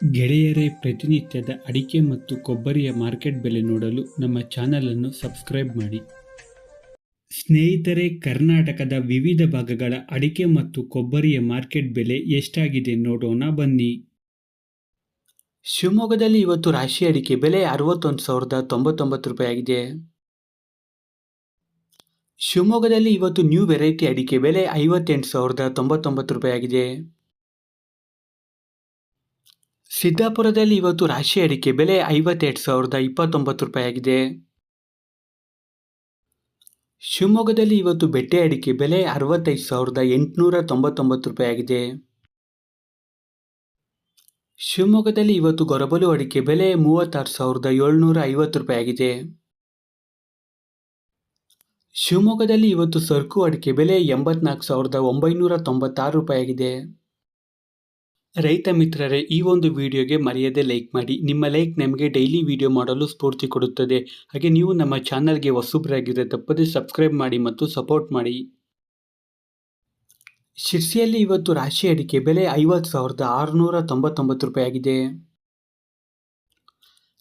ಗೆಳೆಯರೇ, ಪ್ರತಿನಿತ್ಯದ ಅಡಿಕೆ ಮತ್ತು ಕೊಬ್ಬರಿಯ ಮಾರ್ಕೆಟ್ ಬೆಲೆ ನೋಡಲು ನಮ್ಮ ಚಾನಲನ್ನು ಸಬ್ಸ್ಕ್ರೈಬ್ ಮಾಡಿ. ಸ್ನೇಹಿತರೆ, ಕರ್ನಾಟಕದ ವಿವಿಧ ಭಾಗಗಳ ಅಡಿಕೆ ಮತ್ತು ಕೊಬ್ಬರಿಯ ಮಾರ್ಕೆಟ್ ಬೆಲೆ ಎಷ್ಟಾಗಿದೆ ನೋಡೋಣ ಬನ್ನಿ. ಶಿವಮೊಗ್ಗದಲ್ಲಿ ಇವತ್ತು ರಾಶಿ ಅಡಿಕೆ ಬೆಲೆ ಅರವತ್ತೊಂದು ಸಾವಿರದ ತೊಂಬತ್ತೊಂಬತ್ತು ರೂಪಾಯಿ ಆಗಿದೆ. ಶಿವಮೊಗ್ಗದಲ್ಲಿ ಇವತ್ತು ನ್ಯೂ ವೆರೈಟಿ ಅಡಿಕೆ ಬೆಲೆ ಐವತ್ತೆಂಟು ಸಾವಿರದ ತೊಂಬತ್ತೊಂಬತ್ತು ರೂಪಾಯಿ ಆಗಿದೆ. ಸಿದ್ದಾಪುರದಲ್ಲಿ ಇವತ್ತು ರಾಶಿ ಅಡಿಕೆ ಬೆಲೆ ಐವತ್ತೆರಡು ಸಾವಿರದ ಇಪ್ಪತ್ತೊಂಬತ್ತು ರೂಪಾಯಿಯಾಗಿದೆ ಶಿವಮೊಗ್ಗದಲ್ಲಿ ಇವತ್ತು ಬೆಟ್ಟೆ ಅಡಿಕೆ ಬೆಲೆ ಅರವತ್ತೈದು ಸಾವಿರದ ಎಂಟುನೂರ ತೊಂಬತ್ತೊಂಬತ್ತು ರೂಪಾಯಿಯಾಗಿದೆ ಶಿವಮೊಗ್ಗದಲ್ಲಿ ಇವತ್ತು ಗೊರಬಲು ಅಡಿಕೆ ಬೆಲೆ ಮೂವತ್ತಾರು ಸಾವಿರದ ಏಳ್ನೂರ ಐವತ್ತು ರೂಪಾಯಿಯಾಗಿದೆ ಶಿವಮೊಗ್ಗದಲ್ಲಿ ಇವತ್ತು ಸರ್ಕು ಅಡಿಕೆ ಬೆಲೆ ಎಂಬತ್ನಾಲ್ಕು ಸಾವಿರದ ಒಂಬೈನೂರ ತೊಂಬತ್ತಾರು ರೂಪಾಯಿ ಆಗಿದೆ. ರೈತ ಮಿತ್ರರೇ, ಈ ಒಂದು ವಿಡಿಯೋಗೆ ಮರೆಯದೆ ಲೈಕ್ ಮಾಡಿ. ನಿಮ್ಮ ಲೈಕ್ ನಮಗೆ ಡೈಲಿ ವಿಡಿಯೋ ಮಾಡಲು ಸ್ಫೂರ್ತಿ ಕೊಡುತ್ತದೆ. ಹಾಗೆ ನೀವು ನಮ್ಮ ಚಾನಲ್ಗೆ ಹೊಸಬ್ರಾಗಿದ್ದರೆ ತಪ್ಪದೇ ಸಬ್ಸ್ಕ್ರೈಬ್ ಮಾಡಿ ಮತ್ತು ಸಪೋರ್ಟ್ ಮಾಡಿ. ಶಿರ್ಸಿಯಲ್ಲಿ ಇವತ್ತು ರಾಶಿ ಅಡಿಕೆ ಬೆಲೆ ಐವತ್ತು ಸಾವಿರದ ಆರುನೂರ ತೊಂಬತ್ತೊಂಬತ್ತು ರೂಪಾಯಿ ಆಗಿದೆ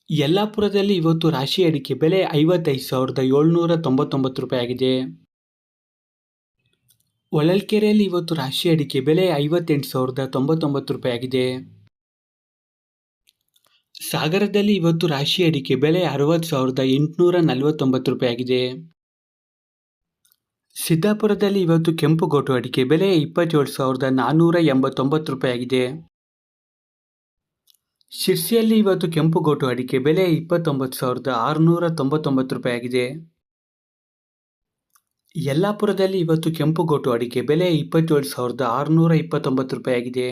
ಯಲ್ಲಾಪುರದಲ್ಲಿ ಇವತ್ತು ರಾಶಿ ಅಡಿಕೆ ಬೆಲೆ ಐವತ್ತೈದು ಸಾವಿರದ ಏಳ್ನೂರ ತೊಂಬತ್ತೊಂಬತ್ತು ರೂಪಾಯಿ ಆಗಿದೆ ಹೊಳಲ್ಕೆರೆಯಲ್ಲಿ ಇವತ್ತು ರಾಶಿ ಅಡಿಕೆ ಬೆಲೆ ಐವತ್ತೆಂಟು ಸಾವಿರದ ತೊಂಬತ್ತೊಂಬತ್ತು ರೂಪಾಯಿ ಆಗಿದೆ ಸಾಗರದಲ್ಲಿ ಇವತ್ತು ರಾಶಿ ಅಡಿಕೆ ಬೆಲೆ ಅರವತ್ತು ಸಾವಿರದ ಎಂಟುನೂರ ನಲವತ್ತೊಂಬತ್ತು ರೂಪಾಯಿ ಆಗಿದೆ ಸಿದ್ದಾಪುರದಲ್ಲಿ ಇವತ್ತು ಕೆಂಪು ಗೋಟು ಅಡಿಕೆ ಬೆಲೆ ಇಪ್ಪತ್ತೇಳು ಸಾವಿರದ ನಾನ್ನೂರ ಎಂಬತ್ತೊಂಬತ್ತು ರೂಪಾಯಿ ಆಗಿದೆ ಶಿರ್ಸಿಯಲ್ಲಿ ಇವತ್ತು ಕೆಂಪು ಗೋಟು ಅಡಿಕೆ ಬೆಲೆ ಇಪ್ಪತ್ತೊಂಬತ್ತು ಸಾವಿರದ ಆರುನೂರ ತೊಂಬತ್ತೊಂಬತ್ತು ರೂಪಾಯಿ ಆಗಿದೆ ಯಲ್ಲಾಪುರದಲ್ಲಿ ಇವತ್ತು ಕೆಂಪು ಗೋಟು ಅಡಿಕೆ ಬೆಲೆ ಇಪ್ಪತ್ತೇಳು ಸಾವಿರದ ಆರುನೂರ ಇಪ್ಪತ್ತೊಂಬತ್ತು ರೂಪಾಯಿ ಆಗಿದೆ.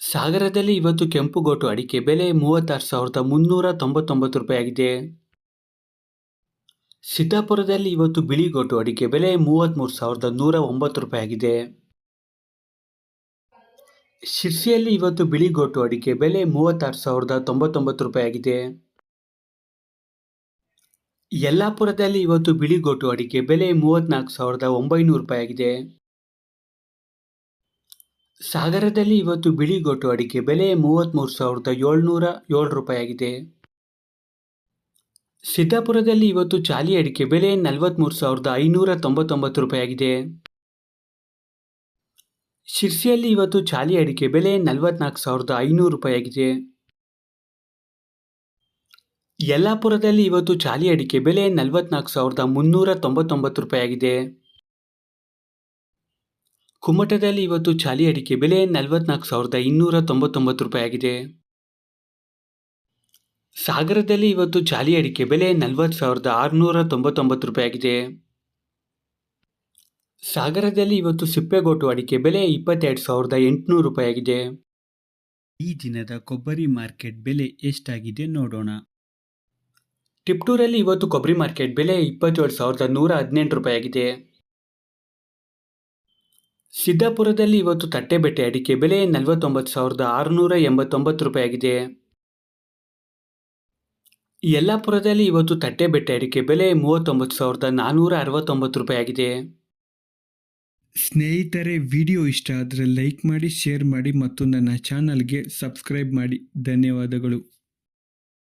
ಸಾಗರದಲ್ಲಿ ಇವತ್ತು ಕೆಂಪು ಗೋಟು ಅಡಿಕೆ ಬೆಲೆ ಮೂವತ್ತಾರು ಸಾವಿರದ ಮುನ್ನೂರ ತೊಂಬತ್ತೊಂಬತ್ತು ರೂಪಾಯಿ ಆಗಿದೆ. ಸಿದ್ದಾಪುರದಲ್ಲಿ ಇವತ್ತು ಬಿಳಿ ಗೋಟು ಅಡಿಕೆ ಬೆಲೆ ಮೂವತ್ತ್ಮೂರು ಸಾವಿರದ ನೂರ ಒಂಬತ್ತು ರೂಪಾಯಿ ಆಗಿದೆ. ಶಿರ್ಸಿಯಲ್ಲಿ ಇವತ್ತು ಬಿಳಿ ಗೋಟು ಅಡಿಕೆ ಬೆಲೆ ಮೂವತ್ತಾರು ಸಾವಿರದ ತೊಂಬತ್ತೊಂಬತ್ತು ರೂಪಾಯಿ ಆಗಿದೆ. ಯಲ್ಲಾಪುರದಲ್ಲಿ ಇವತ್ತು ಬಿಳಿ ಗೋಟು ಅಡಿಕೆ ಬೆಲೆ ಮೂವತ್ತ್ನಾಲ್ಕು ಸಾವಿರದ ಒಂಬೈನೂರು ರೂಪಾಯಿ ಆಗಿದೆ. ಸಾಗರದಲ್ಲಿ ಇವತ್ತು ಬಿಳಿ ಗೋಟು ಅಡಿಕೆ ಬೆಲೆ ಮೂವತ್ತ್ಮೂರು ಸಾವಿರದ ಏಳ್ನೂರ ಏಳು ರೂಪಾಯಿ ಆಗಿದೆ. ಸಿದ್ದಾಪುರದಲ್ಲಿ ಇವತ್ತು ಚಾಲಿ ಅಡಿಕೆ ಬೆಲೆ ನಲವತ್ತ್ಮೂರು ಸಾವಿರದ ಐನೂರ ತೊಂಬತ್ತೊಂಬತ್ತು ರೂಪಾಯಿ ಆಗಿದೆ. ಶಿರ್ಸಿಯಲ್ಲಿ ಇವತ್ತು ಚಾಲಿ ಅಡಿಕೆ ಬೆಲೆ ನಲವತ್ನಾಲ್ಕು ಸಾವಿರದ ಐನೂರು ರೂಪಾಯಿ ಆಗಿದೆ. ಯಲ್ಲಾಪುರದಲ್ಲಿ ಇವತ್ತು ಚಾಲಿ ಅಡಿಕೆ ಬೆಲೆ ನಲವತ್ನಾಲ್ಕು ಸಾವಿರದ ಮುನ್ನೂರ ತೊಂಬತ್ತೊಂಬತ್ತು ರೂಪಾಯಿ ಆಗಿದೆ ಕುಮಟದಲ್ಲಿ ಇವತ್ತು ಚಾಲಿ ಅಡಿಕೆ ಬೆಲೆ ನಲವತ್ನಾಲ್ಕು ಸಾವಿರದ ಇನ್ನೂರ ತೊಂಬತ್ತೊಂಬತ್ತು ರೂಪಾಯಿ ಆಗಿದೆ ಸಾಗರದಲ್ಲಿ ಇವತ್ತು ಚಾಲಿ ಅಡಿಕೆ ಬೆಲೆ ನಲವತ್ತು ಸಾವಿರದ ಆರುನೂರ ತೊಂಬತ್ತೊಂಬತ್ತು ರೂಪಾಯಿ ಆಗಿದೆ ಸಾಗರದಲ್ಲಿ ಇವತ್ತು ಸಿಪ್ಪೆಗೋಟು ಅಡಿಕೆ ಬೆಲೆ ಇಪ್ಪತ್ತೆರಡು ಸಾವಿರದ ಎಂಟುನೂರು ರೂಪಾಯಿ ಆಗಿದೆ ಈ ದಿನದ ಕೊಬ್ಬರಿ ಮಾರ್ಕೆಟ್ ಬೆಲೆ ಎಷ್ಟಾಗಿದೆ ನೋಡೋಣ. ಟಿಪ್ಟೂರಲ್ಲಿ ಇವತ್ತು ಕೊಬ್ಬರಿ ಮಾರ್ಕೆಟ್ ಬೆಲೆ ಇಪ್ಪತ್ತೇಳು ಸಾವಿರದ ನೂರ ಹದಿನೆಂಟು ರೂಪಾಯಿ ಆಗಿದೆ ಸಿದ್ದಾಪುರದಲ್ಲಿ ಇವತ್ತು ತಟ್ಟೆಬೆಟ್ಟೆ ಅಡಿಕೆ ಬೆಲೆ ನಲವತ್ತೊಂಬತ್ತು ಸಾವಿರದ ಆರುನೂರ ಎಂಬತ್ತೊಂಬತ್ತು ರೂಪಾಯಿ ಆಗಿದೆ ಯಲ್ಲಾಪುರದಲ್ಲಿ ಇವತ್ತು ತಟ್ಟೆಬೆಟ್ಟೆ ಅಡಿಕೆ ಬೆಲೆ ಮೂವತ್ತೊಂಬತ್ತು ಸಾವಿರದ ನಾನ್ನೂರ ಅರವತ್ತೊಂಬತ್ತು ರೂಪಾಯಿ ಆಗಿದೆ ಸ್ನೇಹಿತರೆ, ವಿಡಿಯೋ ಇಷ್ಟ ಆದರೆ ಲೈಕ್ ಮಾಡಿ, ಶೇರ್ ಮಾಡಿ ಮತ್ತು ನನ್ನ ಚಾನಲ್ಗೆ ಸಬ್ಸ್ಕ್ರೈಬ್ ಮಾಡಿ. ಧನ್ಯವಾದಗಳು.